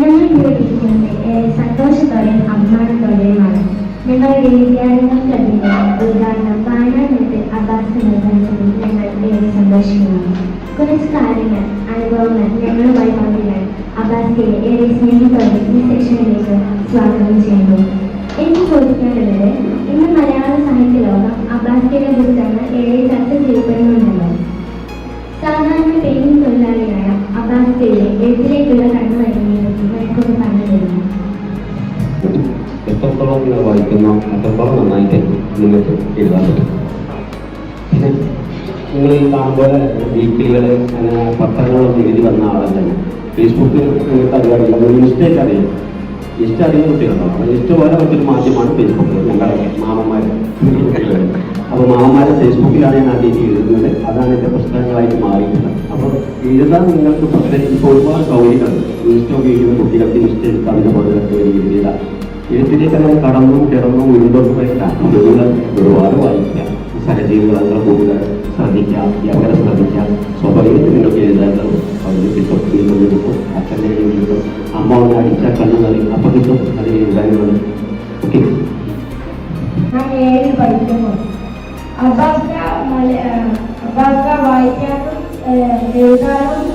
ഞങ്ങൾ ഏറെ സന്തോഷത്തോടെയും അഭിമാനത്തോടെയുമാണ് ഞങ്ങളുടെ വിദ്യാലയങ്ങൾക്കതിന്റെ ഉദ്ഘാടനം വയനാട്ടിൽ അബ്ബാസ് നിർവഹിച്ചതിൽ ഞങ്ങൾ ഏറെ സന്തോഷിക്കുന്നു. കുറച്ച് കാര്യങ്ങൾ അനുഭവങ്ങൾ ഞങ്ങളുമായി പങ്കിടാൻ അബ്ബാസിയെ ഏറെ സ്നേഹത്തോടെ ഈ സെഷനിലേക്ക് സ്വാഗതം ചെയ്യുന്നു. എനിക്ക് ചോദിക്കാനുള്ളത് ഇന്ന് മലയാള സാഹിത്യ ലോകം അബ്ബാസിയുടെ പുസ്തകങ്ങൾ ഏറെ എത്രത്തോളം നിങ്ങൾ വായിക്കുന്നോ അത്രത്തോളം നന്നായിട്ട് നിങ്ങൾക്ക് എഴുതാൻ പറ്റും. നിങ്ങൾ ഈ കാണുമ്പോൾ വീക്കിലികൾ അങ്ങനെ പത്രങ്ങളൊന്നും എഴുതി വന്ന ആളല്ല ഫേസ്ബുക്കിൽ നിങ്ങൾക്ക് അറിയാറില്ല ഒരു മിസ്റ്റേക്ക് അറിയാം. ഇഷ്ടം അറിയുന്ന കുട്ടികളുണ്ടാവും അപ്പോൾ ഇഷ്ടം പോലെ മറ്റൊരു മാധ്യമമാണ് ഫേസ്ബുക്ക് ഞങ്ങളുടെ മാമന്മാർ അപ്പോൾ മാമന്മാരെ ഫേസ്ബുക്കിലാണ് ഞാൻ ആദ്യം എഴുതുന്നത്. അതാണ് എന്റെ പുസ്തകങ്ങളായിട്ട് മാറിയിട്ടുള്ളത്. അപ്പോൾ എഴുതാൻ നിങ്ങൾക്ക് പ്രത്യേകിച്ച് ഇപ്പോൾ ഒരുപാട് സൗകര്യങ്ങളുണ്ട്. ഇഷ്ടം ഉപയോഗിക്കുന്ന കുട്ടികൾക്ക് ഇഷ്ടം എടുത്ത് അതിന്റെ പോലെ എഴുതിയില്ല എഴുത്തിലേക്ക് അങ്ങനെ കടന്നും കിടന്നും വീണ്ടും നിങ്ങൾ ഒരുപാട് വായിക്കുക സഹജീവികളങ്ങൾ കൂടുതൽ ശ്രദ്ധിക്കുക യവരെ ശ്രദ്ധിക്കുക സ്വാഭാവികത്തിൽ നിങ്ങൾക്ക് എഴുതാനുള്ളത് അതിന് കിട്ടും വീണ്ടും കിട്ടും അച്ഛന്റെ കയ്യിൽ കിട്ടും അമ്മ ഒന്ന് അടിച്ചാൽ കണ്ണു നിറയും അപ്പം കിട്ടും അതിന് എഴുതാനുള്ളത് ഓക്കെ ഞാൻ ഏഴിൽ പഠിക്കുന്നു അബ്ബാസ്ക മല- ആ, അബ്ബാസ്ക വായിക്കാനും ഏഹ്, എഴുതാനും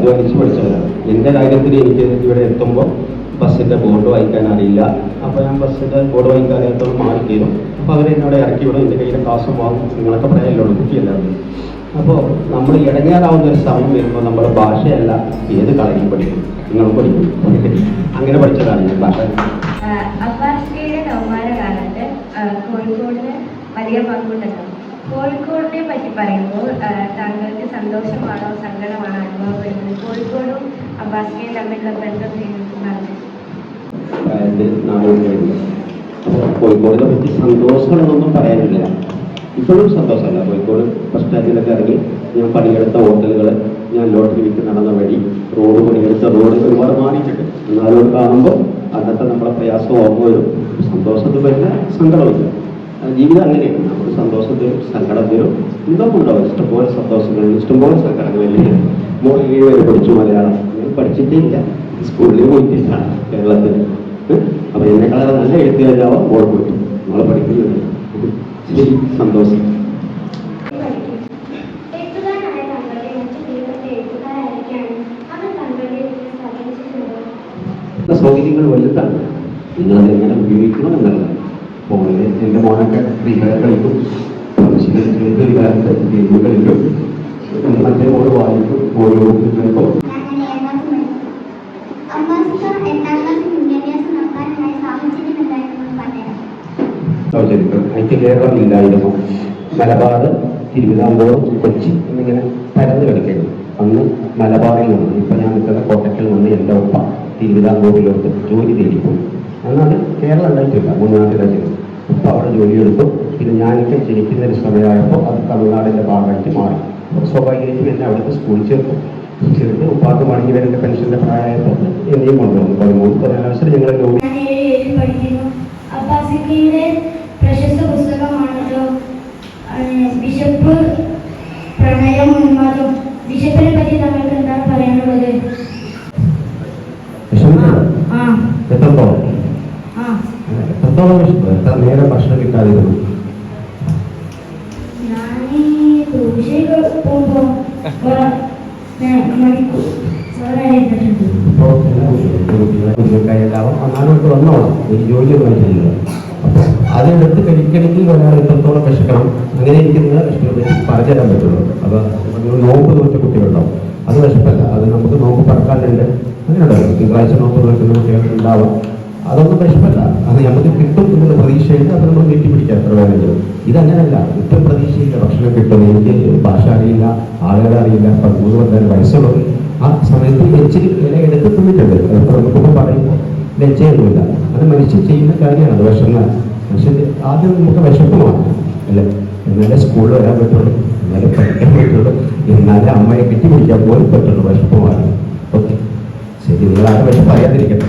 അധ്വാനിച്ച് പഠിച്ചതാണ് എന്റെ കാര്യത്തിൽ എനിക്ക് ഇവിടെ എത്തുമ്പോൾ ബസ്സിന്റെ ബോർഡ് വായിക്കാൻ അറിയില്ല. അപ്പോൾ ഞാൻ ബസ്സിന്റെ ബോർഡ് വായിക്കാൻ അറിയാത്തവർ മാറിക്കീരും അപ്പോൾ അവർ എന്നോട് ഇറക്കി വിടും. എന്റെ കയ്യിൽ കാശും വാങ്ങും. നിങ്ങളൊക്കെ പറയാനുള്ളൂ കുട്ടിയല്ലാതെ അപ്പോൾ നമ്മൾ ഇടങ്ങേറാവുന്ന ഒരു സമയം വരുമ്പോൾ നമ്മുടെ ഭാഷയല്ല ഏത് കളരിയും പഠിക്കും? നിങ്ങൾ പഠിക്കും. അങ്ങനെ പഠിച്ചതാണ് ഞാൻ ഭാഷ. കോഴിക്കോടിന് വലിയ പങ്കുണ്ടല്ലോ. കോഴിക്കോടിനെ പറ്റി പറയുമ്പോൾ താങ്കൾക്ക് സന്തോഷമാണോ സങ്കടമാണോ അനുഭവപ്പെടുന്നത്? കോഴിക്കോടും അബ്ബാസിനെയും തമ്മിലുള്ള ബന്ധം കോഴിക്കോടിനെ പറ്റി സന്തോഷങ്ങളൊന്നും പറയാനില്ല. ഇപ്പോഴും സന്തോഷമല്ല. കോഴിക്കോട് ബസ് സ്റ്റാൻഡിലൊക്കെ ഇറങ്ങി ഞാൻ പണിയെടുത്ത ഹോട്ടലുകൾ ഞാൻ ലോട്ടറി വിറ്റ് നടന്ന വഴി റോഡ് പണിയെടുത്ത റോഡ് ഒരുപാട് മാറിയിട്ടുണ്ട്. എന്നാലും കാണുമ്പോൾ അന്നത്തെ നമ്മുടെ പ്രയാസം ഓർമ്മ വരും. സന്തോഷത്തിൽ വരില്ല സങ്കടമില്ല ജീവിതം അങ്ങനെയാണ്. നമുക്ക് സന്തോഷം തരും സങ്കടം തരും എന്തൊക്കെ ഉണ്ടാവും? ഇഷ്ടംപോലെ സന്തോഷങ്ങൾ ഇഷ്ടംപോലെ സങ്കടങ്ങളില്ലേ ഏഴ് വരെ പഠിച്ചു മലയാളം. ഞാൻ പഠിച്ചിട്ടേ ഇല്ല സ്കൂളിൽ പോയിട്ടില്ല കേരളത്തിൽ. അപ്പൊ എന്നെക്കാളും നല്ല എഴുത്തുകാരാവാൻ മോൾ പോയിട്ടു. നമ്മളെ പഠിക്കുന്നുണ്ട് ശരി സന്തോഷം. സൗകര്യങ്ങൾ വലുതാണ്. നിങ്ങൾ അതെങ്ങനെ ഉപയോഗിക്കണം എന്നുള്ളത് ഫോണിൽ എന്റെ മോനൊക്കെ ഫ്രീ ഫയർ കളിക്കും ഫ്രീ ഫയറിന്റെ ഗെയിം കളിക്കും. മറ്റേ മോൾ വായിക്കും ഓരോ എനിക്ക് കേരളം ഇല്ലായിരുന്നു മലബാർ തിരുവിതാംകൂർ കൊച്ചി എന്നിങ്ങനെ പരന്ന് കളിക്കുന്നു. അന്ന് മലബാറിൽ നിന്ന് ഇപ്പം ഞാൻ നിൽക്കുന്ന കോട്ടക്കിൽ നിന്ന് എന്റെ ഒപ്പ തിരുവിതാംകൂറിലോട്ട് ജോലി തേടിപ്പോയി. എന്നാൽ കേരളം ഉണ്ടായിട്ടില്ല മൂന്നാമത്തെ രാജ്യം അപ്പോൾ അവിടെ ജോലിയെടുത്തു. പിന്നെ ഞാനൊക്കെ ജനിക്കുന്ന ഒരു സമയമായപ്പോൾ അത് തമിഴ്നാടിന്റെ ഭാഗമായിട്ട് മാറി. സ്വാഭാവികമായിട്ടും എന്നെ അവിടുത്തെ സ്കൂളിൽ ചേർത്തു. ചേർത്ത് ഉപ്പാക്ക് മടങ്ങി വരുന്ന പെൻഷന്റെ പ്രായമായപ്പോൾ എന്നെയും കൊണ്ടുവന്നു. പതിമൂന്ന് പതിനാല് വർഷം ഞങ്ങൾ പ്രശസ്ത പുസ്തകമാണല്ലോ പ്രണയം ഉന്മാദം ബിഷപ്പിനെ പറ്റി താങ്കൾക്ക് എന്താണ് പറയാനുള്ളത് വിഷമിക്കണം ആ എത്രത്തോളം ആ എത്രത്തോളം വിഷമം എത്ര നേരം ഭക്ഷണം കിട്ടാതിരുന്നു ഞാൻ ഈ ട്യൂഷന് പോകുമ്പോൾ മണിക്കൂർ ചോറായിട്ടുണ്ട് ഇപ്പോൾ കുഞ്ഞുക്കായെല്ലാം നാലോട്ട് വന്നോളാം. ഒരു ജോലി വായിച്ചില്ല അപ്പോൾ അതെടുത്ത് കഴിക്കണമെങ്കിൽ ഒരാൾ എത്രത്തോളം വിശക്കണം അങ്ങനെ ഇരിക്കുന്ന വിഷമത്തെ പറഞ്ഞു തരാൻ പറ്റുള്ളൂ. അപ്പോൾ നോമ്പ് നോറ്റ കുട്ടികളുണ്ടാവും. അത് വിശപ്പല്ല അത് നമുക്ക് നോമ്പ് പറക്കാനുണ്ട്. അങ്ങനെയുണ്ടാവും തിങ്കളാഴ്ച നോമ്പ് നോക്കുന്ന കുട്ടികൾക്ക് ഉണ്ടാവാം. അതൊന്നും പ്രശ്നമല്ല. അത് നമുക്ക് കിട്ടും എന്നുള്ള പ്രതീക്ഷയുണ്ട് അത് നമ്മൾ വീട്ടി പിടിക്കാം എത്ര വേണമെങ്കിലും ഇതങ്ങനല്ല. ഇത്തരം പ്രതീക്ഷയില്ല ഭക്ഷണം കിട്ടും എനിക്ക് ഭാഷ അറിയില്ല ആളുകളെ അറിയില്ല പതിമൂന്ന് പതിനാല് വയസ്സുള്ളത് ആ സമയത്ത് എച്ചിരി ഇല എടുത്ത് തിന്നിട്ടുണ്ട് അതിപ്പോൾ നമുക്കിപ്പോൾ പറയുമ്പോൾ ലജ്ജയൊന്നുമില്ല അത് മനുഷ്യൻ ചെയ്യുന്ന കാര്യമാണ് അത് വിഷമ മനുഷ്യന്റെ ആദ്യം നമുക്ക് വിശപ്പുമാണ് അല്ലേ? എന്നാലേ സ്കൂളിൽ വരാൻ പറ്റുള്ളൂ എന്നാലേ പഠിക്കാൻ പറ്റുള്ളൂ എന്നാലേ അമ്മയെ കെട്ടിപ്പിടിക്കാൻ പോലും പറ്റുള്ളൂ വിശപ്പുമാണ് ഓക്കെ. ശരി നിങ്ങൾ ആരും വിശപ്പ് അറിയാതിരിക്കട്ടെ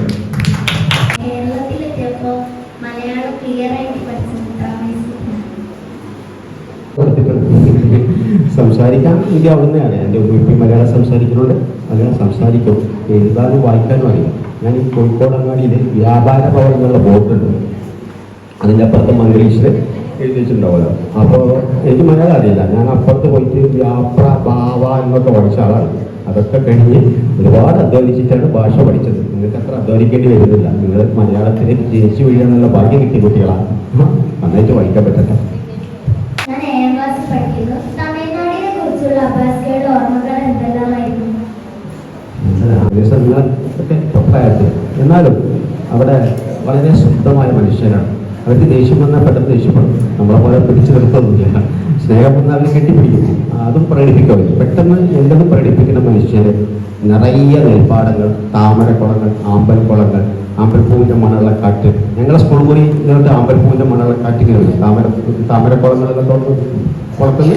സംസാരിക്കാൻ എനിക്ക് അവിടുന്നെയാണ്. എന്റെ ഉപ്പി മലയാളം സംസാരിക്കുന്നുണ്ട്. മലയാളം സംസാരിക്കും. എഴുതാനും വായിക്കാനും അറിയാം ഞാൻ ഈ കോഴിക്കോട് അങ്ങാടിയിൽ വ്യാപാര ഭവൻ എന്നുള്ള ബോർഡുണ്ട്. അതിന്റെ അപ്പുറത്ത് മംഗ്ലീഷിൽ എഴുതി വെച്ചിട്ടുണ്ടാവുമല്ലോ. അപ്പോൾ എനിക്ക് മലയാളം അറിയില്ല. ഞാൻ അപ്പുറത്ത് പോയിട്ട് വ്യാപ്ര ഭാവ എന്നൊക്കെ പഠിച്ച ആളാണ്. അതൊക്കെ കഴിഞ്ഞ് ഒരുപാട് അധ്വാനിച്ചിട്ടാണ് ഭാഷ പഠിച്ചത്. നിങ്ങൾക്ക് അത്ര അധ്വാനിക്കേണ്ടി വരുന്നില്ല. നിങ്ങൾ മലയാളത്തിൽ ജനിച്ചു വീഴാനുള്ള ഭാഗ്യം കിട്ടിയ കുട്ടികളാണ്. നന്നായിട്ട് വായിക്കാൻ പറ്റട്ടെ ഞാൻ ഏഴാം ക്ലാസ്സിൽ പഠിക്കുന്നു തമിഴ്നാടിനെ എന്നാലും അവിടെ വളരെ ശുദ്ധമായ മനുഷ്യനാണ്. അവർക്ക് ദേഷ്യം വന്നാൽ പെട്ടെന്ന് ദേഷ്യപ്പെടും നമ്മളെ പോലെ പിടിച്ചു നിർത്തുന്നില്ല. സ്നേഹം വന്നാൽ കെട്ടിപ്പിടിക്കും. അതും പ്രകടിപ്പിക്കും പെട്ടെന്ന് എന്തെങ്കിലും പ്രകടിപ്പിക്കുന്ന മനുഷ്യര് നിറയെ നെൽപ്പാടങ്ങൾ താമരക്കുളങ്ങൾ ആമ്പൽക്കുളങ്ങൾ ആമ്പൽപ്പൂവിന്റെ മണമുള്ള കാറ്റ്. ഞങ്ങളെ സ്കൂൾ പോയി ഇങ്ങോട്ട് ആമ്പൽപ്പൂവിന്റെ മണമുള്ള കാറ്റ് കയറി താമര താമരക്കുളങ്ങളിലൊക്കെ കുളത്തിൽ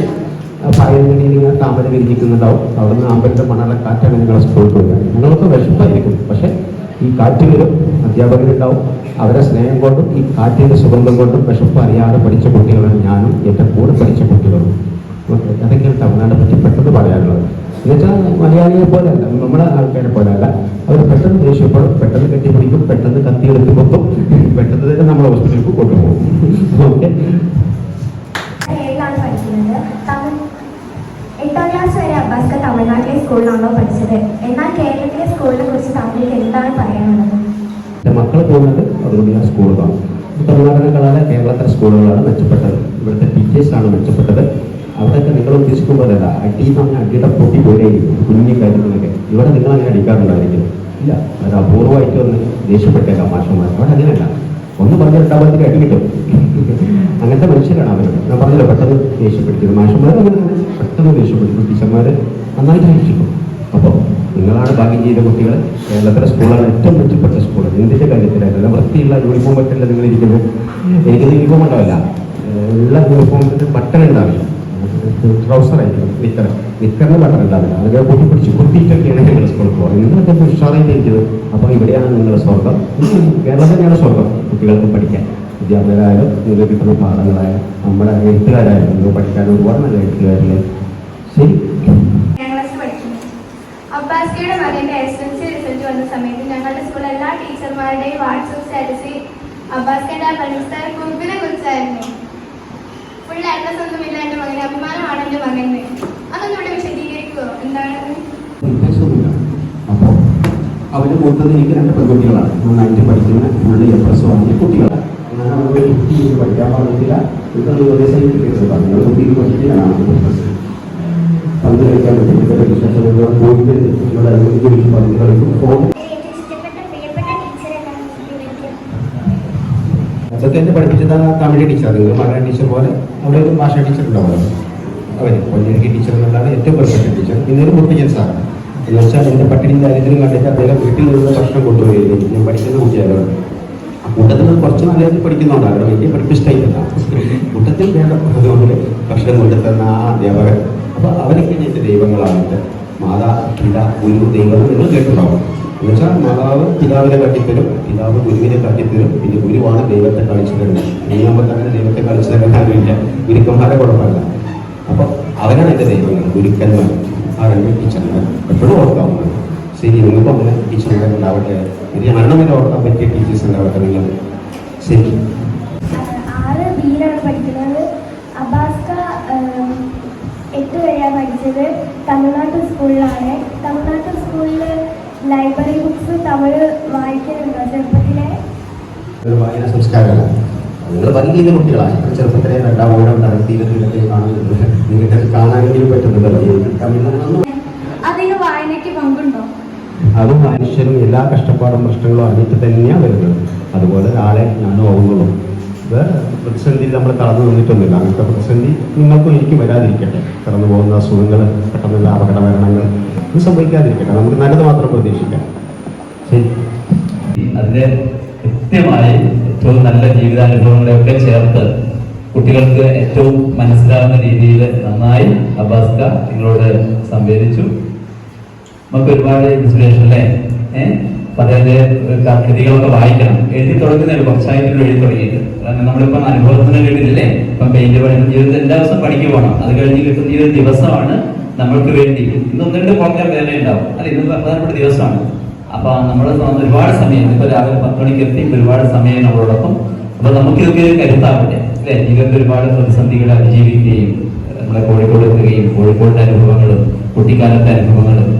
പായലിൽ ഇങ്ങനെ താമര വിരിഞ്ഞിരിക്കുന്നുണ്ടാവും അവിടെ നിന്ന് അമ്പലത്തെ മണമുള്ള കാറ്റാണ് നിങ്ങളെ സ്കൂളിൽ പോവുക നിങ്ങളൊക്കെ വിഷമായിരിക്കും പക്ഷെ ഈ കാറ്റ് വരും അധ്യാപകരുണ്ടാവും. അവരെ സ്നേഹം കൊണ്ടും ഈ കാറ്റിന്റെ സുഗന്ധം കൊണ്ടും വിഷപ്പ് അറിയാതെ പഠിച്ച കുട്ടികളാണ് ഞാനും എന്റെ കൂടെ പഠിച്ച കുട്ടികളും. അതൊക്കെയാണ് തമിഴ്നാടിനെ പറ്റി പെട്ടെന്ന് പറയാനുള്ളത്. എന്നുവെച്ചാൽ മലയാളിയെ പോലെ അല്ല നമ്മുടെ ആൾക്കാരെ പോലെ അല്ല അവർ പെട്ടെന്ന് ദേഷ്യപ്പെടും പെട്ടെന്ന് കെട്ടിപ്പിടിക്കും പെട്ടെന്ന് കത്തി എടുത്ത് കൊത്തും പെട്ടെന്ന് തന്നെ നമ്മളെ ഹോസ്പിറ്റലിലേക്ക് കൊണ്ടുപോകും. ഓക്കെ സ്കൂളിലാണോ പഠിച്ചത്? എന്നാൽ കേരളത്തിലെ സ്കൂളിനെ കുറിച്ച് താങ്കൾക്ക് എന്താണ് പറയാനുള്ളത്? എന്റെ മക്കൾ പോകുന്നത് അതുകൊണ്ട് ഞാൻ സ്കൂളിൽ കാണും. കലാല കേരളത്തിലെ സ്കൂളുകളാണ് മെച്ചപ്പെട്ടത്. ഇവിടുത്തെ ടീച്ചേഴ്സാണ് മെച്ചപ്പെട്ടത്. അവിടെയൊക്കെ നിങ്ങൾ ഉദ്ദേശിക്കുമ്പോഴല്ല അടി എന്ന് പറഞ്ഞാൽ അടിയുടെ പൊട്ടി പോലെയായിരിക്കും കുഞ്ഞു കാര്യങ്ങളൊക്കെ. ഇവിടെ നിങ്ങൾ അങ്ങനെ അടിക്കാറുണ്ടായിരിക്കും. ഇല്ല അത് അപൂർവമായിട്ട് ഒന്ന് ദേഷ്യപ്പെട്ടേക്കാം മാഷന്മാർ അവിടെ അങ്ങനെയല്ല. ഒന്ന് പറഞ്ഞ രണ്ടാമത്തേക്ക് അടി കിട്ടും. അങ്ങനത്തെ മനുഷ്യരാണ് അവർ ഞാൻ പറഞ്ഞല്ലോ പെട്ടെന്ന് ദേഷ്യപ്പെടുത്തിയത്. മാഷന്മാർ പെട്ടെന്ന് ദേഷ്യപ്പെടുത്തും. ടീച്ചർമാർ നന്നായിട്ട് ദേഷ്യപ്പെടും അപ്പോൾ നിങ്ങളാണ് ഭാഗ്യം ചെയ്ത കുട്ടികൾ കേരളത്തിലെ സ്കൂളാണ് ഏറ്റവും മെച്ചപ്പെട്ട സ്കൂൾ എന്തിന്റെ കാര്യത്തിലായിരുന്നു വൃത്തിയുള്ള യൂണിഫോം പറ്റില്ല നിങ്ങൾ ഇരിക്കുന്നത് എനിക്ക് യൂണിഫോം ഉണ്ടാവില്ല. ഉള്ള യൂണിഫോമിന് ബട്ടൺ ഉണ്ടാവില്ല. ട്രൗസർ ആയിരിക്കും നിക്കർ നിക്കറിന് ബട്ടൺ ഉണ്ടാവില്ല. അതൊക്കെ കൂട്ടി പിടിച്ച് കുട്ടിയിട്ടൊക്കെയാണ് നിങ്ങൾ സ്കൂളിൽ പോകുന്നത് നിങ്ങളൊക്കെ ഉഷാറായിട്ട് ഇരിക്കുന്നത് അപ്പോൾ ഇവിടെയാണ് നിങ്ങളുടെ സ്വർഗം കേരളം തന്നെയാണ് സ്വർഗം കുട്ടികൾക്ക് പഠിക്കാൻ. നിങ്ങൾക്ക് കിട്ടുന്ന പാഠങ്ങളായാലും നമ്മുടെ എഴുത്തുകാരായാലും നിങ്ങൾ പഠിക്കാൻ ഒരുപാട് നല്ല എഴുത്തുകാരില്ലേ ശരി. അബ്ബാസിയുടെ മകന്റെ എസ് എൽ സി റിസൾട്ട് വന്ന സമയത്ത് ഞങ്ങളുടെ സ്കൂളിലെ എല്ലാ ടീച്ചർമാരുടെയും വാട്സപ്പ് സ്റ്റാറ്റസിൽ അബ്ബാസ്കയുടെ ആ പരിസ്ഥാന കുറിപ്പിനെ കുറിച്ചായിരുന്നു. ഫുൾ അഡ്രസ് ഒന്നുമില്ല എന്റെ മകന് അഭിമാനമാണ് എന്റെ മകന്. അതൊന്നും ഇവിടെ വിശദീകരിക്കുമോ എന്താണ്? ഉദ്ദേശമൊന്നുമില്ല അപ്പോൾ അവർ കൊടുത്തത് എനിക്ക് രണ്ട് പെൺകുട്ടികളാണ്. നന്നായിട്ട് പഠിക്കുന്ന ഫുള്ള് എ പ്ലസ് വാങ്ങിയ കുട്ടികളാണ്. ഞാൻ അവരുടെ കുട്ടി എനിക്ക് പഠിക്കാൻ പാടില്ല ഇതൊന്നും ഉപദേശം കിട്ടിയത് നിങ്ങൾ കുട്ടി. പഠിക്കുകയാണ് പന്ത് കളിക്കാൻ പറ്റും. ഇതൊക്കെ വിശേഷം പോയിട്ട് നിങ്ങളുടെ അനുമതി പന്ത് കളിക്കും. ഫോൺ അതൊക്കെ എന്നെ പഠിപ്പിച്ചത് തമിഴ് ടീച്ചർ മലയാള ടീച്ചർ പോലെ. അവിടെ ഒരു ഭാഷ ടീച്ചർ ഉണ്ടാവുമല്ലോ. അവർ പൊന്നേരി ടീച്ചർ എന്നുള്ളതാണ് ഏറ്റവും പെർഫെക്റ്റ് ടീച്ചർ ഇന്നൊരു മുത്തയ്യൻ സാറാണ്. എന്ന് വെച്ചാൽ എന്റെ പട്ടിണി ദാരിദ്ര്യം കണ്ടിട്ട് അദ്ദേഹം വീട്ടിൽ നിന്ന് ഭക്ഷണം കൊണ്ടുപോയി ഞാൻ പഠിക്കുന്ന കുട്ടിയായിരുന്നു കൂട്ടത്തിൽ കുറച്ച് നല്ലത് പഠിക്കുന്നുണ്ടായിരുന്നു എനിക്ക് പഠിപ്പിച്ചിട്ടില്ല കൂട്ടത്തിൽ വേണം അതുകൊണ്ട് ഭക്ഷണം കൊണ്ടുതന്ന ആ അധ്യാപകൻ. അപ്പോൾ അവരൊക്കെ എന്റെ ദൈവങ്ങളാണ്. മാതാ പിത ഗുരു ദൈവം നിങ്ങൾ കേട്ടിട്ടുണ്ടാവും. എന്ന് വെച്ചാൽ മാതാവ് പിതാവിനെ കാട്ടിത്തരും പിതാവ് ഗുരുവിനെ കാട്ടിത്തരും പിന്നെ ഗുരുവാണ് ദൈവത്തെ കളിച്ചു തരുന്നത്. ഇനി നമുക്ക് അങ്ങനെ ദൈവത്തെ കളിച്ചു തരാൻ കാര്യമില്ല ഗുരുക്കന്മാരെ കുഴപ്പമില്ല. അപ്പോൾ അവരാണ് എന്റെ ദൈവങ്ങൾ ഗുരുക്കന്മാർ. ആ രണ്ട് ടീച്ചർമാർ എപ്പോഴും ഓർക്കാവുന്നത് ശരി നിങ്ങൾക്കും അങ്ങനെ ടീച്ചർമാർ ഉണ്ടാവട്ടെ. ഇനി മരണം വരെ ഓർക്കാൻ പറ്റിയ ടീച്ചേഴ്സ് ഉണ്ടാവട്ടെ നിങ്ങൾ ശരി. ആറ് ബിയിലാണ് പഠിക്കുന്നത്. അബാസ്ക എട്ട് വരെയാണ് പഠിച്ചത്. തമിഴ്നാട്ടിൽ സ്കൂളിലാണ്. തമിഴ്നാട്ടിൽ സ്കൂളിൽ ലൈബ്രറി ബുക്സ് തമിഴ് വായിക്കലുണ്ടോ. ചെറുപ്പത്തിലെ? ഒരു വായന സംസ്കാരമല്ല നിങ്ങൾ വലിയ കുട്ടികളാണ് ഇപ്പൊ ചെറുപ്പത്തിലെ രണ്ടാം ഓണം നടത്തിയിലൊക്കെ കാണുന്നുണ്ട് നിങ്ങൾക്ക് അത് കാണാനെങ്കിലും പറ്റുന്നുണ്ടല്ലോ അത് മനുഷ്യനും എല്ലാ കഷ്ടപ്പാടും പ്രശ്നങ്ങളും അറിഞ്ഞിട്ട് തന്നെയാണ് വരുന്നത്. അതുപോലെ നാളെ ഞാനും ഓർമ്മകളും പ്രതിസന്ധി പ്രതിസന്ധിയിൽ നമ്മൾ കടന്നു നിന്നിട്ടൊന്നുമില്ല. അങ്ങനത്തെ പ്രതിസന്ധി നിങ്ങൾക്കും എനിക്ക് വരാതിരിക്കട്ടെ. കടന്നു പോകുന്ന അസുഖങ്ങൾ പെട്ടെന്നുള്ള അപകട മരണങ്ങൾ ഇത് സംഭവിക്കാതിരിക്കട്ടെ. നമുക്ക് നല്ലത് മാത്രം പ്രതീക്ഷിക്കാം. ശരി. അതിനെ കൃത്യമായി ഏറ്റവും നല്ല ജീവിതാനുഭവങ്ങളെയൊക്കെ ചേർത്ത് കുട്ടികൾക്ക് ഏറ്റവും മനസ്സിലാവുന്ന രീതിയിൽ നന്നായി അബാസ്ക നിങ്ങളോട് സംവേദിച്ചു. നമുക്ക് ഒരുപാട് ഇൻസ്പിറേഷൻ അല്ലേ ഏഹ് അപ്പൊ കൃതികളൊക്കെ വായിക്കണം. എഴുതി തുടങ്ങുന്നതിന് കുറച്ചായിട്ടുള്ള എഴുതി തുടങ്ങിയിട്ട്. കാരണം നമ്മളിപ്പം അനുഭവത്തിന് വേണ്ടിയിട്ടില്ലേ? ഇപ്പം പെയിന്റ് പണി ജീവിതത്തിൽ എല്ലാ ദിവസവും പണിക്ക് പോകണം. അത് കഴിഞ്ഞ് കിട്ടുന്ന ഈ ഒരു ദിവസമാണ് നമ്മൾക്ക് വേണ്ടി. ഇന്നൊന്നും രണ്ട് കുറഞ്ഞ വേല ഉണ്ടാവും. അല്ല ഇന്ന് പ്രധാനപ്പെട്ട ദിവസമാണ്. അപ്പൊ നമ്മൾ ഒരുപാട് സമയം ഇപ്പൊ രാവിലെ പത്ത് മണിക്ക് എത്തി ഒരുപാട് സമയം നമ്മളോടൊപ്പം. അപ്പൊ നമുക്കിതൊക്കെ ഒരു കരുത്താവട്ടെ അല്ലെ? ജീവിതത്തിൽ ഒരുപാട് പ്രതിസന്ധികളെ അതിജീവിക്കുകയും നമ്മളെ കോഴിക്കോട് എത്തുകയും കോഴിക്കോടിന്റെ അനുഭവങ്ങളും കുട്ടിക്കാലത്തെ അനുഭവങ്ങളും.